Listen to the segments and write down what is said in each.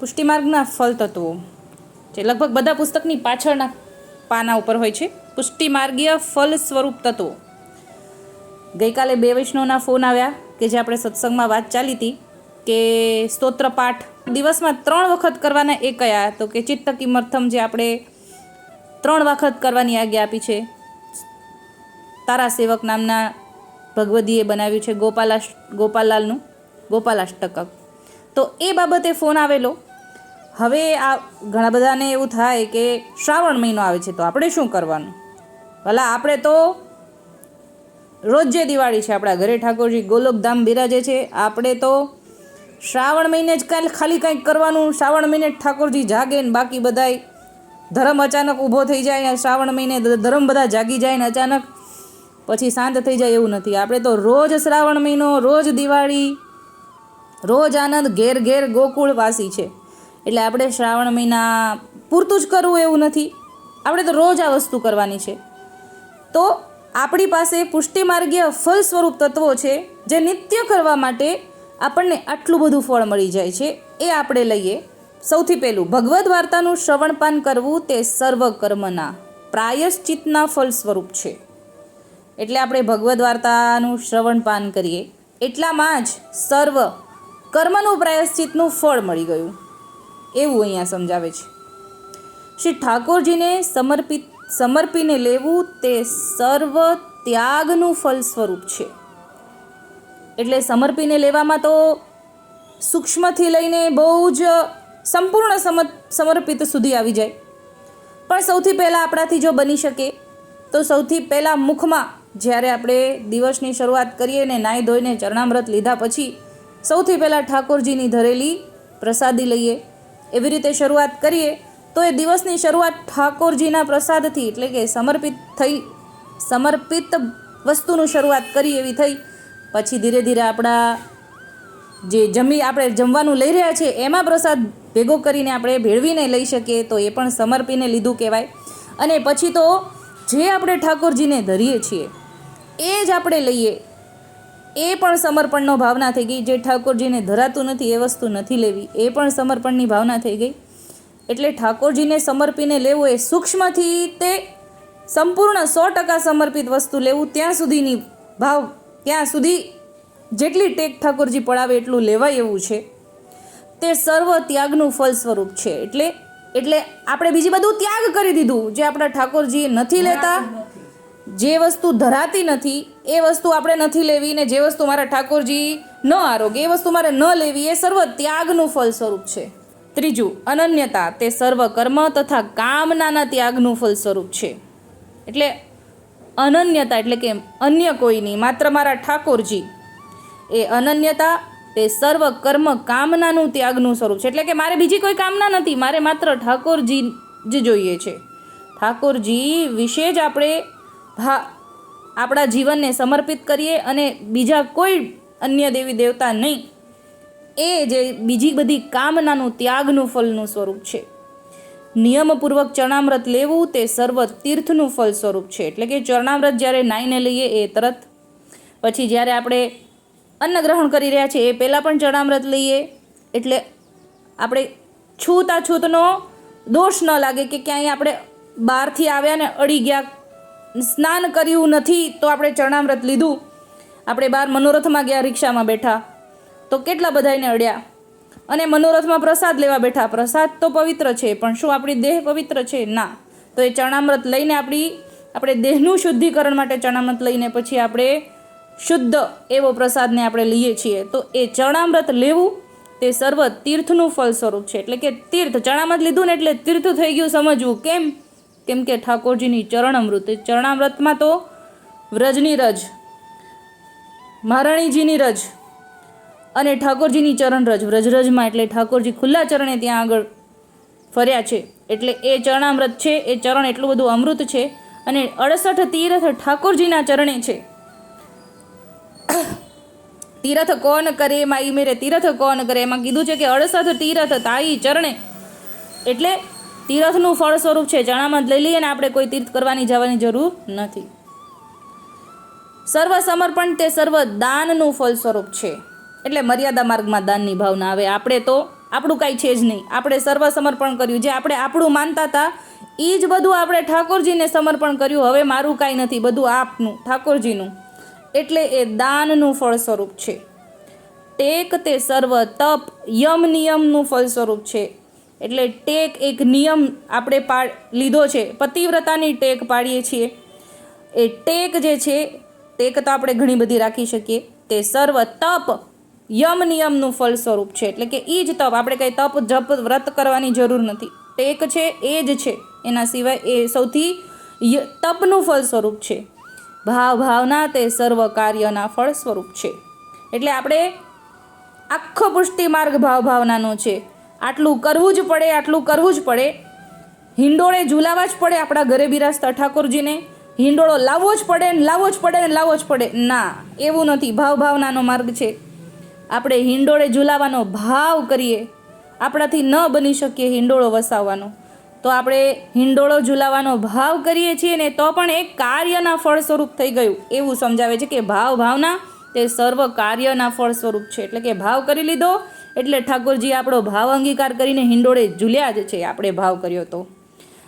પુષ્ટિમાર્ગના ફલ તત્વો જે લગભગ બધા પુસ્તકની પાછળના પાના ઉપર હોય છે. પુષ્ટિમાર્ગીય ફલ સ્વરૂપ તત્વો. ગઈકાલે બે વૈષ્ણવના ફોન આવ્યા કે જે આપણે સત્સંગમાં વાત ચાલી હતી કે સ્તોત્ર પાઠ દિવસમાં ત્રણ વખત કરવાના એ કયા? તો કે ચિત્ત કિમર્થમ જે આપણે ત્રણ વખત કરવાની આજ્ઞા આપી છે. તારા સેવક નામના ભગવદીએ બનાવ્યું છે ગોપાલા ગોપાલાલનું ગોપાલાષ્ટક તો એ બાબતે ફોન આવેલો હવે આ ઘણા બધાને એવું થાય કે શ્રાવણ મહિનો આવે છે, તો આપણે શું કરવાનું? ભલા આપણે તો રોજ જે દિવાળી છે, આપણા ઘરે ઠાકોરજી ગોલોકધામ બિરાજે છે, આપણે તો શ્રાવણ મહિને જ કાંઈ ખાલી કંઈક કરવાનું, શ્રાવણ મહિને ઠાકોરજી જાગે ને બાકી બધાય ધર્મ અચાનક ઊભો થઈ જાય શ્રાવણ મહિને ધર્મ બધા જાગી જાય ને અચાનક પછી શાંત થઈ જાય એવું નથી. આપણે તો રોજ શ્રાવણ મહિનો, રોજ દિવાળી, રોજ આનંદ ઘેર ઘેર ગોકુળવાસી છે. એટલે આપણે શ્રાવણ મહિના પૂરતું જ કરવું એવું નથી. આપણે તો રોજ આ વસ્તુ કરવાની છે. તો આપણી પાસે પુષ્ટિમાર્ગીય ફલ સ્વરૂપ તત્વો છે જે નિત્ય કરવા માટે આપણને આટલું બધું ફળ મળી જાય છે. એ આપણે લઈએ. સૌથી પહેલું, ભગવદ્ વાર્તાનું શ્રવણપાન કરવું તે સર્વ કર્મના પ્રાયશ્ચિતના ફલ સ્વરૂપ છે. એટલે આપણે ભગવદ્ વાર્તાનું શ્રવણપાન કરીએ. એટલામાં જ સર્વ કર્મનું પ્રાયશ્ચિતનું ફળ મળી ગયું. એવું અહીંયા સમજાવે છે. શ્રી ઠાકોરજીને સમર્પિત, સમર્પીને લેવું તે સર્વ ત્યાગનું ફલ સ્વરૂપ છે. એટલે સમર્પીને લેવામાં તો સૂક્ષ્મથી લઈને બહુ જ સંપૂર્ણ સમ સમર્પિત સુધી આવી જાય. પણ સૌથી પહેલાં આપણાથી જો બની શકે, તો સૌથી પહેલાં મુખમાં જ્યારે આપણે દિવસની શરૂઆત કરીએ ને નાહી ધોઈને ચરણામૃત લીધા પછી સૌથી પહેલાં ઠાકોરજીની ધરેલી પ્રસાદી લઈએ. એવી રીતે શરૂઆત કરીએ, તો એ દિવસની શરૂઆત ઠાકોરજીના પ્રસાદથી એટલે કે સમર્પિત થઈ, સમર્પિત વસ્તુનું શરૂઆત કરી એવી થઈ. પછી ધીરે ધીરે આપણા જે જમી, આપણે જમવાનું લઈ રહ્યા છે, એમાં પ્રસાદ ભેગો કરીને આપણે ભેળવીને લઈ શકીએ, તો એ પણ સમર્પીને લીધું કહેવાય. અને પછી તો જે આપણે ઠાકોરજીને ધરીએ છીએ, એ જ આપણે લઈએ. એ પણ સમર્પણનો ભાવના થઈ ગઈ. જે ઠાકોરજીને ધરાતું નથી, એ વસ્તુ નથી લેવી. એ પણ સમર્પણની ભાવના થઈ ગઈ. એટલે ઠાકોરજીને સમર્પીને લેવું એ સૂક્ષ્મથી તે સંપૂર્ણ સો ટકા સમર્પિત વસ્તુ લેવું ત્યાં સુધીની ભાવ, ત્યાં સુધી જેટલી ટેક ઠાકોરજી પડાવે એટલું લેવાય એવું છે. તે સર્વ ત્યાગનું ફલ સ્વરૂપ છે. એટલે એટલે આપણે બીજી બધું ત્યાગ કરી દીધું જે આપણા ઠાકોરજી નથી લેતા. જે વસ્તુ ધરાતી નથી, એ વસ્તુ આપણે નથી લેવી ને જે વસ્તુ મારા ઠાકોરજી ન આરોગ્ય એ વસ્તુ મારે ન લેવી, એ સર્વ ત્યાગનું ફલ સ્વરૂપ છે. ત્રીજું, અનન્યતા, તે સર્વ કર્મ તથા કામનાના ત્યાગનું ફલ સ્વરૂપ છે. એટલે અનન્યતા એટલે કે અન્ય કોઈની માત્ર મારા ઠાકોરજી. એ અનન્યતા, તે સર્વ કર્મ કામનાનું ત્યાગનું સ્વરૂપ છે. એટલે કે મારે બીજી કોઈ કામના નથી, મારે માત્ર ઠાકોરજી જ જોઈએ છે. ઠાકોરજી વિશે જ આપણે ભા આપણા જીવનને સમર્પિત કરીએ અને બીજા કોઈ અન્ય દેવી દેવતા નહીં. એ જે બીજી બધી કામનાનું, ત્યાગનું, ફલનું સ્વરૂપ છે. નિયમપૂર્વક ચરણામૃત લેવું તે સર્વ તીર્થનું ફલ સ્વરૂપ છે. એટલે કે ચરણામૃત જ્યારે નાઈને લઈએ એ તરત. પછી જ્યારે આપણે અન્ન ગ્રહણ કરી રહ્યા છીએ એ પહેલાં પણ ચરણામૃત લઈએ. એટલે આપણે છૂતા છૂતનો દોષ ન લાગે કે ક્યાંય આપણે બહારથી આવ્યા ને અડી ગયા સ્નાન કર્યું નથી તો આપણે ચરણામૃત લીધું. આપણે બહાર મનોરથમાં ગયા રિક્ષામાં બેઠા. તો કેટલા બધાને અડ્યા? અને મનોરથમાં પ્રસાદ લેવા બેઠા. પ્રસાદ તો પવિત્ર છે, પણ શું આપણી દેહ પવિત્ર છે? ના. તો એ ચરણામૃત લઈને આપણી, આપણે દેહનું શુદ્ધિકરણ માટે ચરણામૃત લઈને પછી આપણે શુદ્ધ એવો પ્રસાદને આપણે લઈએ છીએ. તો એ ચરણામૃત લેવું તે સર્વ તીર્થનું ફળ સ્વરૂપ છે. એટલે કે તીર્થ ચણામૃત લીધું ને એટલે તીર્થ થઈ ગયું સમજવું. કેમ? કેમ કે ઠાકોરજીની ચરણામૃત ચરણામૃતમાં તો વ્રજની રજ, મહારાણીજીની રજ અને ઠાકોરજીની ચરણ રજ. વ્રજરજમાં એટલે ઠાકોરજી ખુલ્લા ચરણે ત્યાં આગળ ફર્યા છે. એટલે એ ચરણામૃત છે, એ ચરણ એટલું બધું અમૃત છે અને અડસઠ તીર્થ ઠાકોરજીના ચરણે છે. તીરથ કોણ કરે, માઈ મેરે તીરથ કોણ કરે? એમાં કીધું છે કે અડસઠ તીરથ તાઈ ચરણે. એટલે તીરથનું ફળ સ્વરૂપ છે. ચણામાં લઈ લઈએ ને આપણે કોઈ તીર્થ કરવાની જવાની જરૂર નથી. સર્વ સમર્પણ તે સર્વ દાનનું ફળ સ્વરૂપ છે. એટલે મર્યાદા માર્ગમાં દાનની ભાવના આવે. આપણે તો આપણું કાંઈ છે જ નહીં. આપણે સર્વ સમર્પણ કર્યું. જે આપણે આપણું માનતા હતા એ જ બધું આપણે ઠાકોરજીને સમર્પણ કર્યું. હવે મારું કાંઈ નથી. બધું આપનું, ઠાકોરજીનું. એટલે એ દાનનું ફળ સ્વરૂપ છે. ટેક તે સર્વ તપ યમ નિયમનું ફળ સ્વરૂપ છે. એટલે ટેક એક નિયમ આપણે પા લીધો છે. પતિવ્રતાની ટેક પાડીએ છીએ. એ ટેક જે છે, ટેક તો આપણે ઘણી બધી રાખી શકીએ. તે સર્વ તપ યમ નિયમનું ફળ સ્વરૂપ છે. એટલે કે એ જ તપ, આપણે કંઈ તપ, જપ, વ્રત કરવાની જરૂર નથી. ટેક છે, એ જ છે. એના સિવાય એ સૌથી તપનું ફળ સ્વરૂપ છે. ભાવ ભાવના તે સર્વ કાર્યના ફળ સ્વરૂપ છે. એટલે આપણે આખો પુષ્ટિ માર્ગ ભાવ ભાવનાનો છે. આટલું કરવું જ પડે, આટલું કરવું જ પડે. હિંડોળે ઝુલાવા જ પડે આપણા ઘરે બિરાજતા ઠાકોરજીને. હિંડોળો લાવવો જ પડે ને લાવવો જ પડે ને લાવવો જ પડે. ના, એવું નથી. ભાવ ભાવનાનો માર્ગ છે. આપણે હિંડોળે ઝુલાવાનો ભાવ કરીએ. આપણાથી ન બની શકીએ હિંડોળો વસાવવાનો. તો આપણે હિંડોળો ઝુલાવાનો ભાવ કરીએ છીએ ને તો પણ એક કાર્યના ફળ સ્વરૂપ થઈ ગયું. એવું સમજાવે છે કે ભાવ ભાવના તે સર્વ કાર્યના ફળ સ્વરૂપ છે. એટલે કે ભાવ કરી લીધો એટલે ઠાકોરજી આપણો ભાવ અંગીકાર કરીને હિંડોળે ઝૂલ્યા જ છે, આપણે ભાવ કર્યો તો.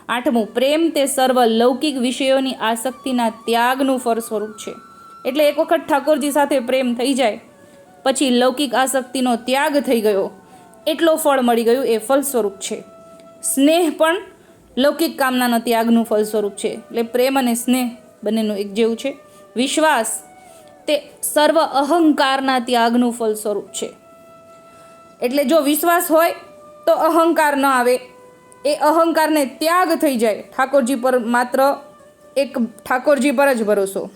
આઠમું, પ્રેમ તે સર્વ લૌકિક વિષયોની આસક્તિના ત્યાગનું ફળ સ્વરૂપ છે. એટલે એક વખત ઠાકોરજી સાથે પ્રેમ થઈ જાય, પછી લૌકિક આસક્તિનો ત્યાગ થઈ ગયો, એટલો ફળ મળી ગયું એ ફળ સ્વરૂપ છે. સ્નેહ પણ લૌકિક કામનાના ત્યાગનું ફળ સ્વરૂપ છે. એટલે પ્રેમ અને સ્નેહ બંનેનું એક જેવું છે. વિશ્વાસ તે સર્વ અહંકારના ત્યાગનું ફળ સ્વરૂપ છે. એટલે જો વિશ્વાસ હોય તો અહંકાર ન આવે. એ અહંકારને ત્યાગ થઈ જાય. ઠાકોરજી પર માત્ર એક ઠાકોરજી પર જ ભરોસો.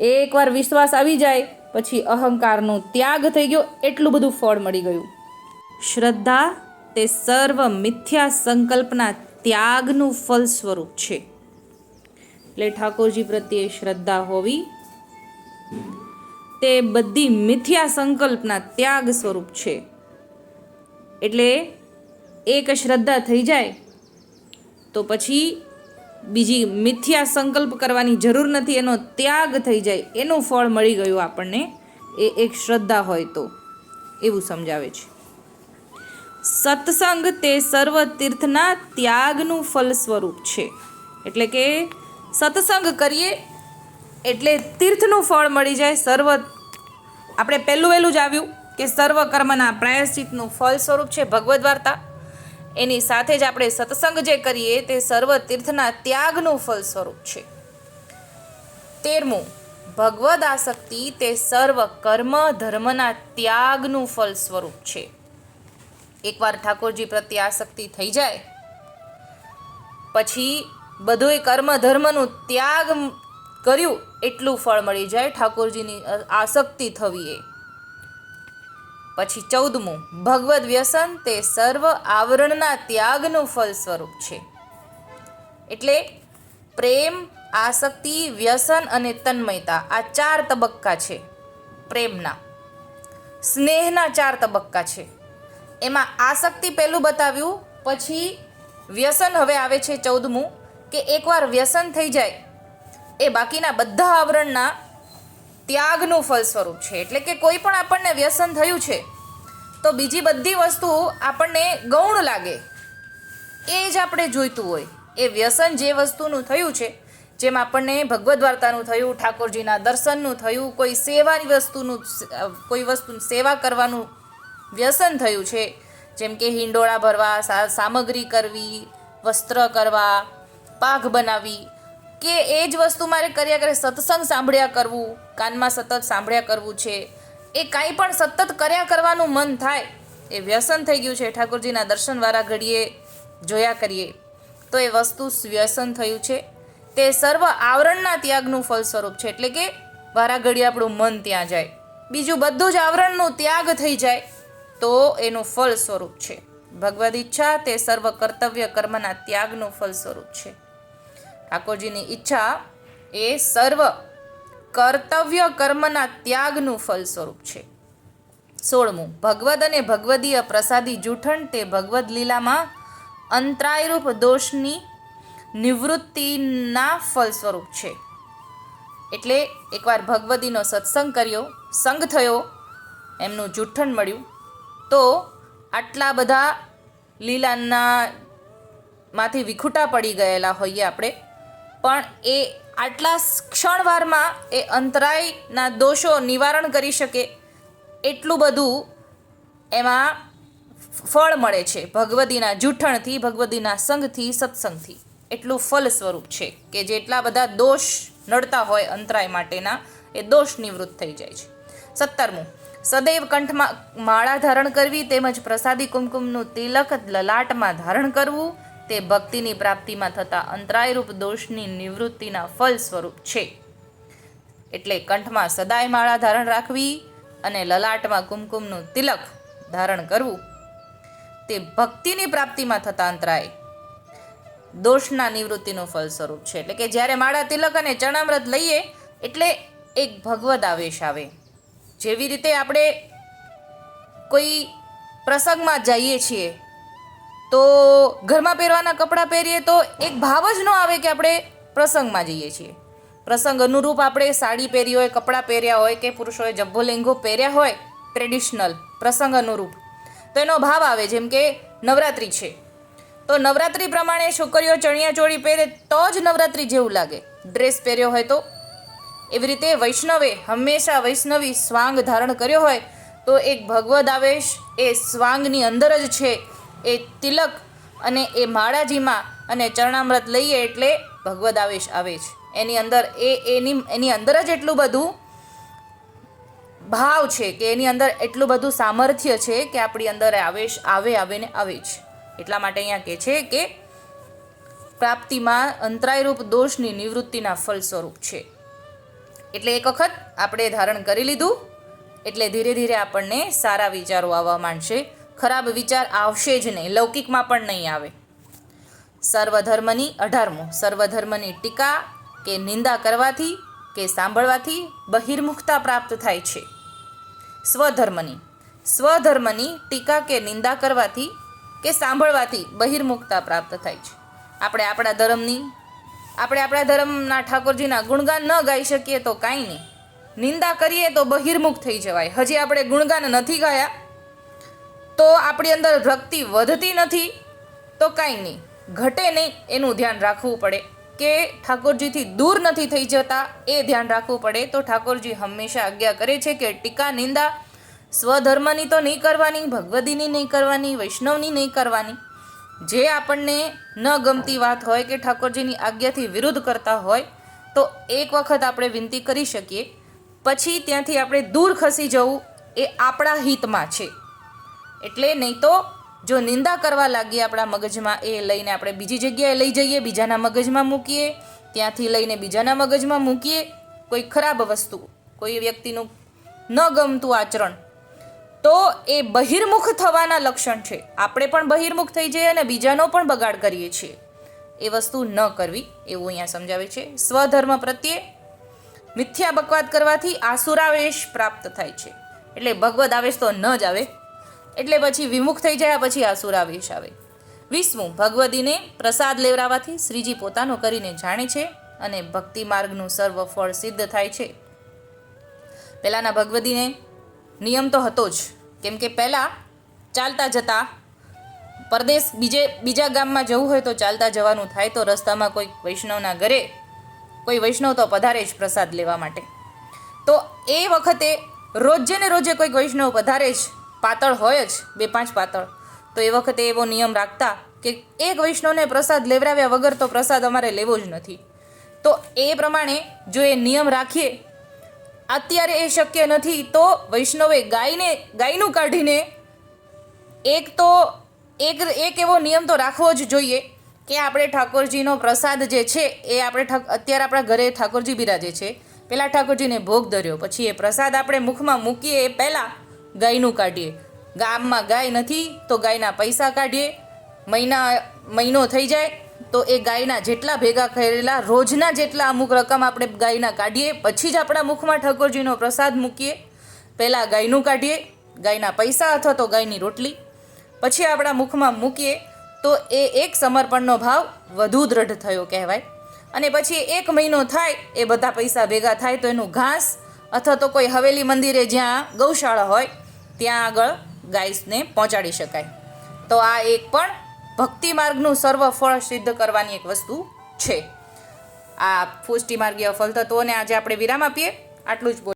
એકવાર વિશ્વાસ આવી જાય, પછી અહંકારનો ત્યાગ થઈ ગયો, એટલું બધું ફળ મળી ગયું. શ્રદ્ધા તે સર્વ મિથ્યા સંકલ્પના ત્યાગનું ફળ સ્વરૂપ છે. એટલે ઠાકોરજી પ્રત્યે શ્રદ્ધા હોવી તે બધી મિથ્યા સંકલ્પના ત્યાગ સ્વરૂપ છે. એટલે એક શ્રદ્ધા થઈ જાય, તો પછી બીજી મિથ્યા સંકલ્પ કરવાની જરૂર નથી, એનો ત્યાગ થઈ જાય, એનું ફળ મળી ગયું આપણને, એ એક શ્રદ્ધા હોય તો. એવું સમજાવે છે. સત્સંગ તે સર્વ તીર્થના ત્યાગનું ફલ સ્વરૂપ છે. એટલે કે સત્સંગ કરીએ એટલે તીર્થનું ફળ મળી જાય, સર્વ. આપણે પહેલું વહેલું જ આવ્યું. કે સર્વ કર્મના પ્રાયશ્ચિતનું ફળ સ્વરૂપ છે ભગવદ્ વાર્તા. એની સાથે જ આપણે સત્સંગ જે કરીએ તે સર્વ તીર્થના ત્યાગનું ફળ સ્વરૂપ છે. તેરમું, ભગવદ આસક્તિ તે સર્વ કર્મ ધર્મના ત્યાગનું ફળ સ્વરૂપ છે. એકવાર ઠાકોરજી પ્રત્યે આસક્તિ થઈ જાય, પછી બધુંય કર્મ ધર્મનું ત્યાગ કર્યું, એટલું ફળ મળી જાય ઠાકોરજીની આસક્તિ થવી એ. પછી ચૌદમું, ભગવદ વ્યસન તે સર્વ આવરણના ત્યાગનું ફળ સ્વરૂપ છે. એટલે પ્રેમ, આસક્તિ, વ્યસન અને તન્મયતા આ ચાર તબક્કા છે. પ્રેમના. સ્નેહના ચાર તબક્કા છે. એમાં આસક્તિ પહેલું બતાવ્યું, પછી વ્યસન હવે આવે છે ચૌદમું, કે એકવાર વ્યસન થઈ જાય, એ બાકીના બધા આવરણના ત્યાગનું ફળ સ્વરૂપ છે. એટલે કે કોઈ પણ આપણને વ્યસન થયું છે, તો બીજી બધી વસ્તુ આપણને ગૌણ લાગે. એ જ આપણે જોઈતું હોય. એ વ્યસન જે વસ્તુનું થયું છે, જેમ આપણને ભગવદ્ વાર્તાનું થયું, ઠાકોરજીના દર્શનનું થયું, કોઈ સેવાની વસ્તુનું, કોઈ વસ્તુ સેવા કરવાનું વ્યસન થયું છે, જેમ કે હિંડોળા ભરવા સામગ્રી કરવી, વસ્ત્ર કરવા, પાઘ બનાવવી કે એ જ વસ્તુ મારે કર્યા કરે સત્સંગ સાંભળ્યા કરવું, કાનમાં સતત સાંભળ્યા કરવું છે, એ કાંઈ પણ સતત કર્યા કરવાનું મન થાય, એ વ્યસન થઈ ગયું છે, ઠાકોરજીના દર્શનવાળા ઘડીએ જોયા કરીએ, તો એ વસ્તુ વ્યસન થયું છે. તે સર્વ આવરણના ત્યાગનું ફળ સ્વરૂપ છે, એટલે કે વારા ઘડીએ આપણું મન ત્યાં જાય. બીજું બધું જ આવરણનું ત્યાગ થઈ જાય, તો એનું ફળ સ્વરૂપ છે. ભગવદ ઈચ્છા તે સર્વ કર્તવ્ય કર્મના ત્યાગનું ફળ સ્વરૂપ છે. ઠાકોરજીની ઈચ્છા એ સર્વ કર્તવ્ય કર્મના ત્યાગનું ફલ સ્વરૂપ છે. સોળમું, ભગવદ અને ભગવદીય પ્રસાદી જૂઠણ તે ભગવદ લીલામાં અંતરાયરૂપ દોષની નિવૃત્તિના ફળ સ્વરૂપ છે. એટલે એકવાર ભગવદીનો સત્સંગ કર્યો, સંગ થયો, એમનું જૂઠણ મળ્યું, તો આટલા બધા લીલાના માંથી વિખૂટા પડી ગયેલા હોઈએ આપણે પણ એ આટલા ક્ષણવારમાં એ અંતરાયના દોષો નિવારણ કરી શકે એટલું બધું એમાં ફળ મળે છે. ભગવતીના જૂઠણથી ભગવતીના સંગથી સત્સંગથી. એટલું ફલ સ્વરૂપ છે કે જેટલા બધા દોષ નડતા હોય અંતરાય માટેના, એ દોષ નિવૃત્ત થઈ જાય છે. સત્તરમું. સદૈવ કંઠમાં માળા ધારણ કરવી તેમજ પ્રસાદી કુમકુમનું તિલક લલાટમાં ધારણ કરવું તે ભક્તિની પ્રાપ્તિમાં થતા અંતરાયરૂપ દોષની નિવૃત્તિના ફલ સ્વરૂપ છે. એટલે કંઠમાં સદાય માળા ધારણ રાખવી અને લલાટમાં કુમકુમનું તિલક ધારણ કરવું, તે ભક્તિની પ્રાપ્તિમાં થતા અંતરાય દોષના નિવૃત્તિનું ફલ સ્વરૂપ છે. એટલે કે જ્યારે માળા તિલક અને ચણામૃત લઈએ, એટલે એક ભગવદ આવેશ આવે. જેવી રીતે આપણે કોઈ પ્રસંગમાં જઈએ છીએ તો ઘરમાં પહેરવાના કપડાં પહેરીએ તો એક ભાવ જ ન આવે કે આપણે પ્રસંગમાં જઈએ છીએ. પ્રસંગ અનુરૂપ આપણે સાડી પહેરી હોય, કપડાં પહેર્યા હોય કે પુરુષોએ જબ્બો લેંઘો પહેર્યા હોય ટ્રેડિશનલ પ્રસંગ અનુરૂપ. તો એનો ભાવ આવે, જેમ કે નવરાત્રિ છે. તો નવરાત્રિ પ્રમાણે છોકરીઓ ચણિયા ચોળી પહેરે તો જ નવરાત્રિ જેવું લાગે. ડ્રેસ પહેર્યો હોય તો. એવી રીતે વૈષ્ણવે હંમેશા વૈષ્ણવી સ્વાંગ ધારણ કર્યો હોય, તો એક ભગવદ આવેશ એ સ્વાંગની અંદર જ છે. એ તિલક અને એ માળાજીમાં અને ચરણામૃત લઈએ એટલે ભગવદ આવેશ આવે છે. એની અંદર એ એની એની અંદર જ એટલું બધું ભાવ છે કે એની અંદર એટલું બધું સામર્થ્ય છે કે આપણી અંદર આવેશ આવે આવે ને આવે જ. એટલા માટે અહીંયા કહે છે કે પ્રાપ્તિમાં અંતરાયરૂપ દોષની નિવૃત્તિના ફલ સ્વરૂપ છે. એટલે એક વખત આપણે ધારણ કરી લીધું, એટલે ધીરે ધીરે આપણને સારા વિચારો આવવા માંડશે. ખરાબ વિચાર આવશે જ નહીં, લૌકિકમાં પણ નહીં આવે. સર્વધર્મની અઢારમું, સર્વધર્મની ટીકા કે નિંદા કરવાથી કે સાંભળવાથી બહિર્મુખતા પ્રાપ્ત થાય છે. સ્વધર્મની સ્વધર્મની ટીકા કે નિંદા કરવાથી કે સાંભળવાથી બહિર્મુખતા પ્રાપ્ત થાય છે. આપણે આપણા ધર્મની, આપણે આપણા ધર્મના ઠાકોરજીના ગુણગાન ન ગાઈ શકીએ તો કાંઈ નહીં. નિંદા કરીએ તો બહિર્મુખ થઈ જવાય. હજી આપણે ગુણગાન નથી ગાયા તો આપણી અંદર ભક્તિ વધતી નથી, તો કાંઈ નહીં. ઘટે નહીં, એનું ધ્યાન રાખવું પડે. કે ઠાકોરજીથી દૂર નથી થઈ જતા, એ ધ્યાન રાખવું પડે. તો ઠાકોરજી હંમેશા આજ્ઞા કરે છે કે ટીકા, નિંદા, સ્વધર્મની તો નહીં કરવાની, ભગવદીની નહીં કરવાની, વૈષ્ણવની નહીં કરવાની. જે આપણને ન ગમતી વાત હોય કે ઠાકોરજીની આજ્ઞાથી વિરુદ્ધ કરતા હોય, તો એક વખત આપણે વિનંતી કરી શકીએ. પછી ત્યાંથી આપણે દૂર ખસી જવું એ આપણા હિતમાં છે. એટલે નહીં તો જો નિંદા કરવા લાગીએ આપણા મગજમાં, એ લઈને આપણે બીજી જગ્યાએ લઈ જઈએ, બીજાના મગજમાં મૂકીએ, ત્યાંથી લઈને બીજાના મગજમાં મૂકીએ, કોઈ ખરાબ વસ્તુ, કોઈ વ્યક્તિનું ન ગમતું આચરણ, તો એ બહિર્મુખ થવાના લક્ષણ છે. આપણે પણ બહિર્મુખ થઈ જઈએ અને બીજાનો પણ બગાડ કરીએ છીએ. એ વસ્તુ ન કરવી, એવું અહીંયા સમજાવે છે. સ્વધર્મ પ્રત્યે મિથ્યા બકવાદ કરવાથી આસુરાવેશ પ્રાપ્ત થાય છે. એટલે ભગવદ આવેશ તો ન જ આવે. એટલે પછી વિમુખ થઈ જાય પછી આસુરાવેશ આવે. વીસમું ભગવદીને પ્રસાદ લેવડાવવાથી શ્રીજી પોતાનો કરીને જાણે છે અને ભક્તિ માર્ગનું સર્વ ફળ સિદ્ધ થાય છે. પહેલાંના ભગવદીને નિયમ તો હતો જ, કેમ કે પહેલાં ચાલતા જતા, પરદેશ બીજે, બીજા ગામમાં જવું હોય તો ચાલતા જવાનું થાય તો રસ્તામાં કોઈ વૈષ્ણવના ઘરે, કોઈ વૈષ્ણવ તો પધારે જ પ્રસાદ લેવા માટે. તો એ વખતે રોજે ને રોજે કોઈક વૈષ્ણવ પધારે જ પાતળ હોય જ, બે પાંચ પાતળ. તો એ વખતે એવો નિયમ રાખતા કે એક વૈષ્ણવને પ્રસાદ લેવડાવ્યા વગર તો પ્રસાદ અમારે લેવો જ નથી. તો એ પ્રમાણે જો એ નિયમ રાખીએ, અત્યારે એ શક્ય નથી, તો વૈષ્ણવે ગાયને, ગાયનું કાઢીને એક તો, એક એક એવો નિયમ તો રાખવો જ જોઈએ કે આપણે ઠાકોરજીનો પ્રસાદ જે છે એ આપણે અત્યારે આપણા ઘરે ઠાકોરજી બિરાજે છે. પહેલાં ઠાકોરજીને ભોગ ધર્યો, પછી એ પ્રસાદ આપણે મુખમાં મૂકીએ એ પહેલાં ગાયનું કાઢીએ. ગામમાં ગાય નથી તો ગાયના પૈસા કાઢીએ. મહિના, મહિનો થઈ જાય તો એ ગાયના જેટલા ભેગા કરેલા રોજના જેટલા અમુક રકમ આપણે ગાયના કાઢીએ, પછી જ આપણા મુખમાં ઠાકોરજીનો પ્રસાદ મૂકીએ. પહેલાં ગાયનું કાઢીએ, ગાયના પૈસા અથવા તો ગાયની રોટલી. પછી આપણા મુખમાં મૂકીએ તો એ એક સમર્પણનો ભાવ વધુ દ્રઢ થયો કહેવાય. અને પછી એક મહિનો થાય, એ બધા પૈસા ભેગા થાય તો એનું ઘાસ અથવા તો કોઈ હવેલી મંદિરે જ્યાં ગૌશાળા હોય ત્યાં આગળ ગાઈસને પહોંચાડી શકાય. તો આ એક પણ ભક્તિ માર્ગનું સર્વ ફળ સિદ્ધ કરવાની એક વસ્તુ છે. આ પુષ્ટિ માર્ગીય ફળ તત્વોને આજે આપણે વિરામ આપીએ. આટલું જ